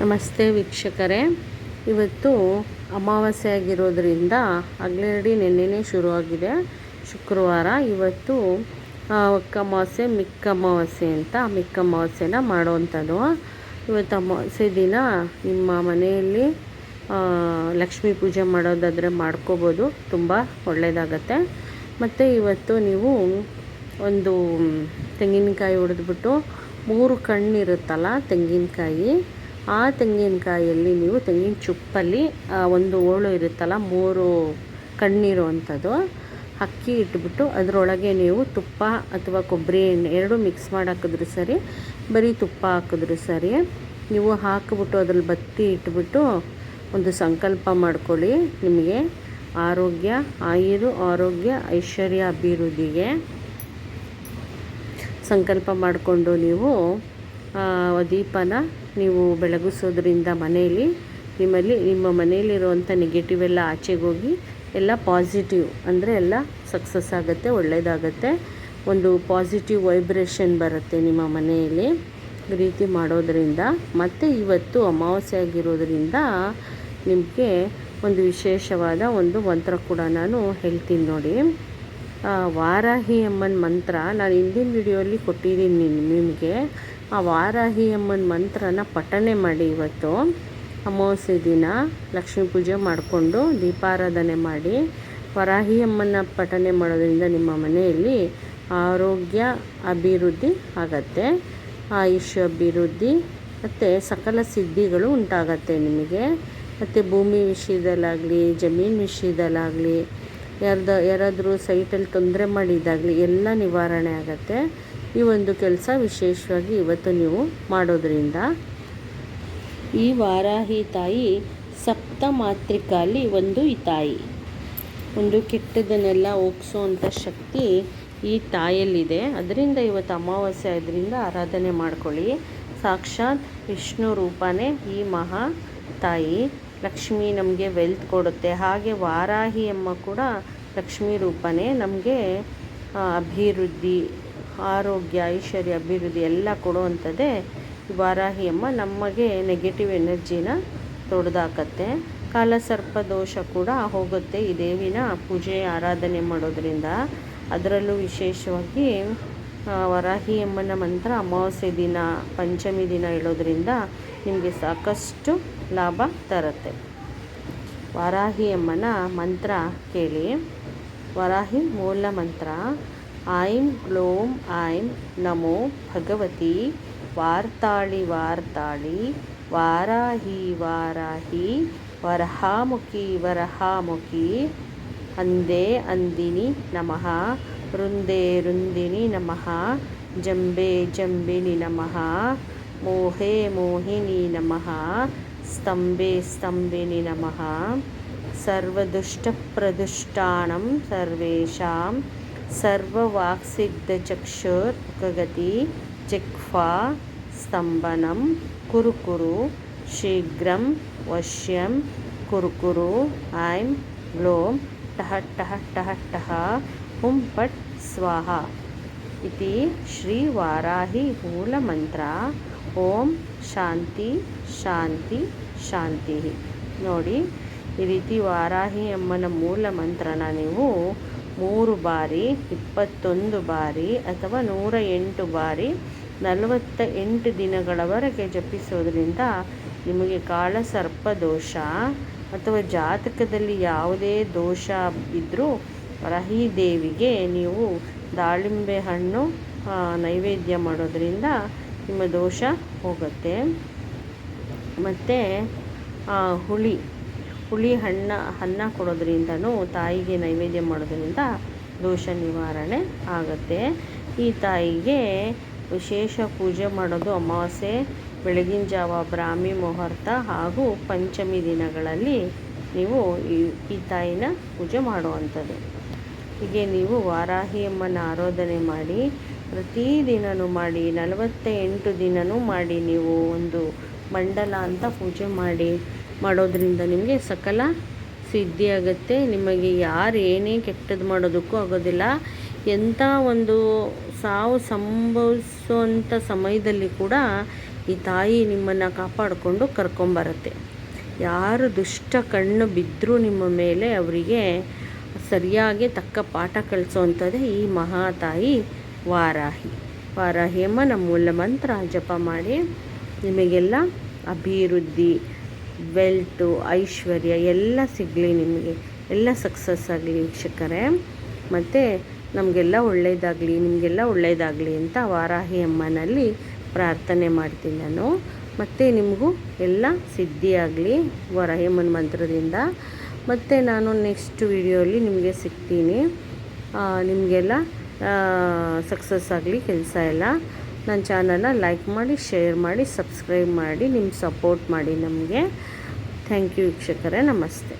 ನಮಸ್ತೆ ವೀಕ್ಷಕರೇ. ಇವತ್ತು ಅಮಾವಾಸ್ಯೆ ಆಗಿರೋದ್ರಿಂದ ಅಗ್ಲೇಡಿ ನಿನ್ನೆನೇ ಶುರುವಾಗಿದೆ. ಶುಕ್ರವಾರ ಇವತ್ತು ಒಕ್ಕ ಅಮಾವಾಸ್ಯೆ ಮಿಕ್ಕ ಅಮಾವಾಸ್ಯೆ ಅಂತ ಮಿಕ್ಕ ಅಮಾವಾಸ್ಯೆನ ಮಾಡೋವಂಥದ್ದು ಇವತ್ತು ಅಮಾವಾಸ್ಯೆ ದಿನ ನಿಮ್ಮ ಮನೆಯಲ್ಲಿ ಲಕ್ಷ್ಮೀ ಪೂಜೆ ಮಾಡೋದಾದರೆ ಮಾಡ್ಕೋಬೋದು. ತುಂಬ ಒಳ್ಳೆಯದಾಗತ್ತೆ ಮತ್ತು ಇವತ್ತು ನೀವು ಒಂದು ತೆಂಗಿನಕಾಯಿ ಹೊಡೆದ್ಬಿಟ್ಟು ಮೂರು ಕಣ್ಣಿರುತ್ತಲ್ಲ ತೆಂಗಿನಕಾಯಿ ಆ ತೆಂಗಿನಕಾಯಲ್ಲಿ ನೀವು ತೆಂಗಿನ ಚುಪ್ಪಲ್ಲಿ ಒಂದು ಓಳು ಇರುತ್ತಲ್ಲ, ಮೂರು ಕಣ್ಣಿರುವಂಥದ್ದು ಅಕ್ಕಿ ಇಟ್ಬಿಟ್ಟು ಅದರೊಳಗೆ ನೀವು ತುಪ್ಪ ಅಥವಾ ಕೊಬ್ಬರಿ ಎಣ್ಣೆ ಎರಡೂ ಮಿಕ್ಸ್ ಮಾಡಿ ಹಾಕಿದ್ರು ಸರಿ, ಬರೀ ತುಪ್ಪ ಹಾಕಿದ್ರು ಸರಿ, ನೀವು ಹಾಕಿಬಿಟ್ಟು ಅದ್ರಲ್ಲಿ ಬತ್ತಿ ಇಟ್ಬಿಟ್ಟು ಒಂದು ಸಂಕಲ್ಪ ಮಾಡ್ಕೊಳ್ಳಿ ನಿಮಗೆ. ಆರೋಗ್ಯ, ಆಯುರು, ಆರೋಗ್ಯ, ಐಶ್ವರ್ಯ, ಅಭಿವೃದ್ಧಿಗೆ ಸಂಕಲ್ಪ ಮಾಡಿಕೊಂಡು ನೀವು ದೀಪನ ನೀವು ಬೆಳಗಿಸೋದ್ರಿಂದ ಮನೆಯಲ್ಲಿ, ನಿಮ್ಮಲ್ಲಿ, ನಿಮ್ಮ ಮನೆಯಲ್ಲಿರುವಂಥ ನೆಗೆಟಿವ್ ಎಲ್ಲ ಆಚೆಗೆ ಹೋಗಿ, ಎಲ್ಲ ಪಾಸಿಟಿವ್ ಅಂದರೆ ಎಲ್ಲ ಸಕ್ಸಸ್ ಆಗುತ್ತೆ ಒಳ್ಳೆಯದಾಗತ್ತೆ ಒಂದು ಪಾಸಿಟಿವ್ ವೈಬ್ರೇಷನ್ ಬರುತ್ತೆ ನಿಮ್ಮ ಮನೆಯಲ್ಲಿ ಈ ರೀತಿ ಮಾಡೋದರಿಂದ. ಮತ್ತು ಇವತ್ತು ಅಮಾವಾಸ್ಯೆ ಆಗಿರೋದ್ರಿಂದ ನಿಮಗೆ ಒಂದು ವಿಶೇಷವಾದ ಒಂದು ಮಂತ್ರ ಕೂಡ ನಾನು ಹೇಳ್ತೀನಿ ನೋಡಿ. ವಾರಾಹಿ ಅಮ್ಮನ ಮಂತ್ರ, ನಾನು ಹಿಂದಿನ ವಿಡಿಯೋಲಿ ಕೊಟ್ಟಿದ್ದೀನಿ ನಿಮಗೆ. ಆ ವಾರಾಹಿ ಅಮ್ಮನ ಮಂತ್ರನ ಪಠನೆ ಮಾಡಿ ಇವತ್ತು. ಅಮಾವಾಸ್ಯೆ ದಿನ ಲಕ್ಷ್ಮೀ ಪೂಜೆ ಮಾಡಿಕೊಂಡು ದೀಪಾರಾಧನೆ ಮಾಡಿ ವರಾಹಿ ಅಮ್ಮನ ಪಠನೆ ಮಾಡೋದ್ರಿಂದ ನಿಮ್ಮ ಮನೆಯಲ್ಲಿ ಆರೋಗ್ಯ ಅಭಿವೃದ್ಧಿ ಆಗತ್ತೆ. ಆಯುಷ್ಯ ಅಭಿವೃದ್ಧಿ ಮತ್ತು ಸಕಲ ಸಿದ್ಧಿಗಳು ಉಂಟಾಗತ್ತೆ ನಿಮಗೆ. ಮತ್ತು ಭೂಮಿ ವಿಷಯದಲ್ಲಾಗಲಿ, ಜಮೀನು ವಿಷಯದಲ್ಲಾಗಲಿ, ಯಾರ್ದ ಯಾರಾದರೂ ಸೈಟಲ್ಲಿ ತೊಂದರೆ ಮಾಡಿದ್ದಾಗಲಿ ಎಲ್ಲ ನಿವಾರಣೆ ಆಗುತ್ತೆ. ಈ ಒಂದು ಕೆಲಸ ವಿಶೇಷವಾಗಿ ಇವತ್ತು ನೀವು ಮಾಡೋದ್ರಿಂದ. ಈ ವಾರಾಹಿ ತಾಯಿ ಸಪ್ತ ಮಾತೃಕಾಲಿ ಒಂದು ಈ ತಾಯಿ. ಒಂದು ಕೆಟ್ಟದನ್ನೆಲ್ಲ ಹೋಗ್ಸೋವಂಥ ಶಕ್ತಿ ಈ ತಾಯಲ್ಲಿದೆ. ಅದರಿಂದ ಇವತ್ತು ಅಮಾವಾಸ್ಯೆ ಆದ್ದರಿಂದ ಆರಾಧನೆ ಮಾಡ್ಕೊಳ್ಳಿ. ಸಾಕ್ಷಾತ್ ವಿಷ್ಣು ರೂಪನೇ ಈ ಮಹಾ ತಾಯಿ. ಲಕ್ಷ್ಮಿ ನಮಗೆ ವೆಲ್ತ್ ಕೊಡುತ್ತೆ. ಹಾಗೆ ವಾರಾಹಿ ಅಮ್ಮ ಕೂಡ ಲಕ್ಷ್ಮೀ ರೂಪನೇ ನಮಗೆ ಅಭಿವೃದ್ಧಿ ಆರೋಗ್ಯ, ಐಶ್ವರ್ಯ, ಅಭಿವೃದ್ಧಿ ಎಲ್ಲ ಕೊಡುವಂಥದ್ದೇ ವಾರಾಹಿ ಅಮ್ಮ. ನಮಗೆ ನೆಗೆಟಿವ್ ಎನರ್ಜಿನ ತೊಡೆದಾಕತ್ತೆ. ಕಾಲಸರ್ಪ ದೋಷ ಕೂಡ ಹೋಗುತ್ತೆ ಈ ದೇವಿನ ಪೂಜೆ, ಆರಾಧನೆ ಮಾಡೋದ್ರಿಂದ. ಅದರಲ್ಲೂ ವಿಶೇಷವಾಗಿ ವರಾಹಿ ಅಮ್ಮನ ಮಂತ್ರ ಅಮಾವಾಸ್ಯೆ ದಿನ, ಪಂಚಮಿ ದಿನ ಹೇಳೋದ್ರಿಂದ ನಿಮಗೆ ಸಾಕಷ್ಟು ಲಾಭ ತರುತ್ತೆ. ವಾರಾಹಿ ಅಮ್ಮನ ಮಂತ್ರ ಕೇಳಿ. ವರಾಹಿ ಮೂಲ ಮಂತ್ರ. ऐं लों ऐं नमो भगवती। वार्ताळि वार्ताळि। वाराहि वाराहि। वरहामुखि वरहामुखि। अन्दे अन्दिनि नमः। रुन्दे रुन्दिनि नमः। जम्बे जम्बिनि नमः। मोहे मोहिनि नमः। स्तम्भे स्तम्भिनि नमः। सर्वदुष्टप्रदुष्टानं सर्वेषां ಸರ್ವವಾಕ್ಸಿಗ್ಧಚಕ್ಷುರ್ಗತಿ ಜಿಕ್ಫಾ ಸ್ತಂಭನಂ ಕುರುಕುರು ಕುರು ಶೀಘ್ರಂ ವಶ್ಯಂ ಕುರುಕುರು ಕುರು ಐಂ ಗ್ಲೋಂ ಟಹ ಟಹ ಟಹ ಟಹ ಹುಂ ಪಟ್ ಸ್ವಾಹ ಇತಿ ಶ್ರೀ ವಾರಾಹಿ ಮೂಲಮಂತ್ರ ಓಂ ಶಾಂತಿ ಶಾಂತಿ ಶಾಂತಿ. ನೋಡಿ ಈ ರೀತಿ ವಾರಾಹಿ ಅಮ್ಮನ ಮೂಲ ಮಂತ್ರನ ನೀವು ಮೂರು ಬಾರಿ, ಇಪ್ಪತ್ತೊಂದು ಬಾರಿ ಅಥವಾ ನೂರ ಎಂಟು ಬಾರಿ ನಲವತ್ತ ಎಂಟು ದಿನಗಳವರೆಗೆ ಜಪಿಸೋದ್ರಿಂದ ನಿಮಗೆ ಕಾಳಸರ್ಪ ದೋಷ ಅಥವಾ ಜಾತಕದಲ್ಲಿ ಯಾವುದೇ ದೋಷ ಇದ್ದರೂ ರಹಿ ದೇವಿಗೆ ನೀವು ದಾಳಿಂಬೆ ಹಣ್ಣು ನೈವೇದ್ಯ ಮಾಡೋದರಿಂದ ನಿಮ್ಮ ದೋಷ ಹೋಗುತ್ತೆ. ಮತ್ತು ಹುಳಿ. ಹುಳಿ ಹಣ್ಣ, ಅನ್ನ ಕೊಡೋದ್ರಿಂದನೂ ತಾಯಿಗೆ ನೈವೇದ್ಯ ಮಾಡೋದ್ರಿಂದ ದೋಷ ನಿವಾರಣೆ ಆಗುತ್ತೆ. ಈ ತಾಯಿಗೆ ವಿಶೇಷ ಪೂಜೆ ಮಾಡೋದು ಅಮಾವಾಸ್ಯೆ, ಬೆಳಗಿನ ಜಾವ, ಬ್ರಾಹ್ಮಿ ಮುಹೂರ್ತ ಹಾಗೂ ಪಂಚಮಿ ದಿನಗಳಲ್ಲಿ ನೀವು ಈ ತಾಯಿನ ಪೂಜೆ ಮಾಡುವಂಥದ್ದು. ಹೀಗೆ ನೀವು ವಾರಾಹಿಯಮ್ಮನ ಆರಾಧನೆ ಮಾಡಿ ಪ್ರತಿದಿನವೂ ಮಾಡಿ ನಲವತ್ತ ಎಂಟು ದಿನವೂ ಮಾಡಿ ನೀವು ಒಂದು ಮಂಡಲ ಅಂತ ಪೂಜೆ ಮಾಡಿ ಮಾಡೋದ್ರಿಂದ ನಿಮಗೆ ಸಕಲ ಸಿದ್ಧಿಯಾಗುತ್ತೆ ನಿಮಗೆ ಯಾರು ಏನೇ ಕೆಟ್ಟದ್ದು ಮಾಡೋದಕ್ಕೂ ಆಗೋದಿಲ್ಲ. ಎಂಥ ಒಂದು ಸಾವು ಸಂಭವಿಸುವಂಥ ಸಮಯದಲ್ಲಿ ಕೂಡ ಈ ತಾಯಿ ನಿಮ್ಮನ್ನು ಕಾಪಾಡಿಕೊಂಡು ಕರ್ಕೊಂಬರುತ್ತೆ. ಯಾರು ದುಷ್ಟ ಕಣ್ಣು ಬಿದ್ದರೂ ನಿಮ್ಮ ಮೇಲೆ ಅವರಿಗೆ ಸರಿಯಾಗಿ ತಕ್ಕ ಪಾಠ ಕಲಿಸೋವಂಥದ್ದೇ ಈ ಮಹಾತಾಯಿ ವಾರಾಹಿ. ವಾರಾಹಿಯಮ್ಮ ನಮ್ಮ ಮೂಲ ಮಂತ್ರ ಜಪ ಮಾಡಿ ನಿಮಗೆಲ್ಲ ಅಭಿವೃದ್ಧಿ ವೆಲ್ಟು, ಐಶ್ವರ್ಯ ಎಲ್ಲ ಸಿಗಲಿ ನಿಮಗೆ. ಎಲ್ಲ ಸಕ್ಸಸ್ ಆಗಲಿ ವೀಕ್ಷಕರೇ. ಮತ್ತು ನಮಗೆಲ್ಲ ಒಳ್ಳೆಯದಾಗಲಿ ನಿಮಗೆಲ್ಲ ಒಳ್ಳೆಯದಾಗಲಿ ಅಂತ ವಾರಾಹಿ ಅಮ್ಮನಲ್ಲಿ ಪ್ರಾರ್ಥನೆ ಮಾಡ್ತೀನಿ ನಾನು. ಮತ್ತು ನಿಮಗೂ ಎಲ್ಲ ಸಿದ್ಧಿಯಾಗಲಿ ವಾರಾಹಿ ಅಮ್ಮನ ಮಂತ್ರದಿಂದ. ಮತ್ತು ನಾನು ನೆಕ್ಸ್ಟ್ ವಿಡಿಯೋಲಿ ನಿಮಗೆ ಸಿಗ್ತೀನಿ. ನಿಮಗೆಲ್ಲ ಸಕ್ಸಸ್ ಆಗಲಿ ಕೆಲಸ ಎಲ್ಲ. ನನ್ನ ಚಾನಲ್ನ ಲೈಕ್ ಮಾಡಿ, ಶೇರ್ ಮಾಡಿ, ಸಬ್ಸ್ಕ್ರೈಬ್ ಮಾಡಿ, ನಿಮ್ಮ ಸಪೋರ್ಟ್ ಮಾಡಿ ನಮಗೆ. ಥ್ಯಾಂಕ್ ಯು ವೀಕ್ಷಕರೇ, ನಮಸ್ತೆ.